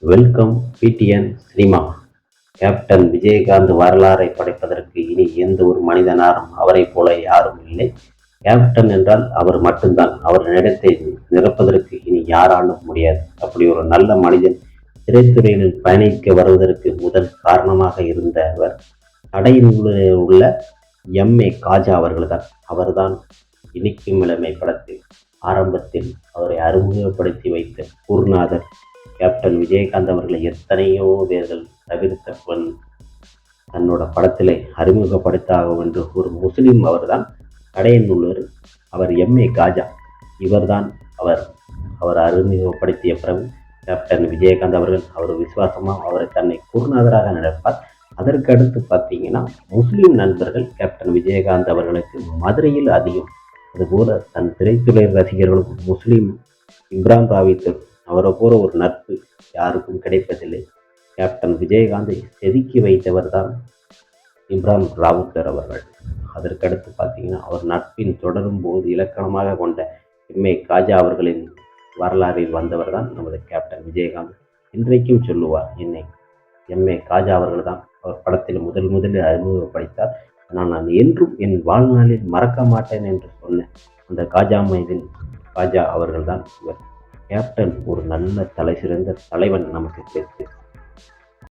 Welcome PDN cinema. Captain Vijayakanth வரலாறை படைப்பதற்கு இனி எந்த ஒரு மனிதனாரும் அவரைப் போல யாரும் இல்லை. கேப்டன் என்றால் அவர் மட்டும்தான். அவர் இடத்தை நிரப்பதற்கு இனி யாராலும் முடியாது. அப்படி ஒரு நல்ல மனிதன் திரைத்துறையில் பயணிக்க வருவதற்கு முதல் காரணமாக இருந்தவர் கடையில் உள்ள- உள்ள எம்ஏ காஜா அவர்கள்தான். அவர்தான் இனிக்கும் இளமை படத்தில் ஆரம்பத்தில் அவரை அறிமுகப்படுத்தி வைத்த குருநாதர். கேப்டன் விஜயகாந்த் அவர்களை எத்தனையோ பேர்கள் தவிர்த்தவன். தன்னோட படத்திலே அறிமுகப்படுத்தாகும் என்று ஒரு முஸ்லீம் அவர்தான். கடையனுள்ளவர் அவர் எம்ஏ காஜா. இவர்தான் அவர். அவர் அறிமுகப்படுத்திய பிறகு கேப்டன் விஜயகாந்த் அவர்கள் அவர் விசுவாசமாக அவரை தன்னை குருநாதராக நடப்பார் அதற்கு அடுத்து பார்த்தீங்கன்னா முஸ்லீம் நண்பர்கள் கேப்டன் விஜயகாந்த் அவர்களுக்கு மதுரையில் அதிகம். அதுபோல தன் திரைத்துறை ரசிகர்களும் முஸ்லீம் இப்ராம் ராவித்தர் அவரை போற ஒரு நட்பு யாருக்கும் கிடைப்பதில்லை. கேப்டன் விஜயகாந்தை செதுக்கி வைத்தவர் தான் இப்ராம் ராவுத்தர் அவர்கள். அதற்கடுத்து பார்த்தீங்கன்னா அவர் நட்பின் தொடரும் போது இலக்கணமாக கொண்ட எம்ஏ காஜா அவர்களின் வரலாறில் வந்தவர் தான் நமது கேப்டன் விஜயகாந்த். இன்றைக்கும் சொல்லுவார் என்னை எம்ஏ காஜா அவர்கள் தான் அவர் படத்தில் முதல் முதலில் அறிமுகப்படுத்தார் ஆனால் நான் என்றும் என் வாழ்நாளில் மறக்க மாட்டேன் என்று சொன்னேன் அந்த காஜா மைதின் காஜா அவர்கள் தான் இவர். கேப்டன் ஒரு நல்ல தலை சிறந்த தலைவன் நமக்கு கிடைத்து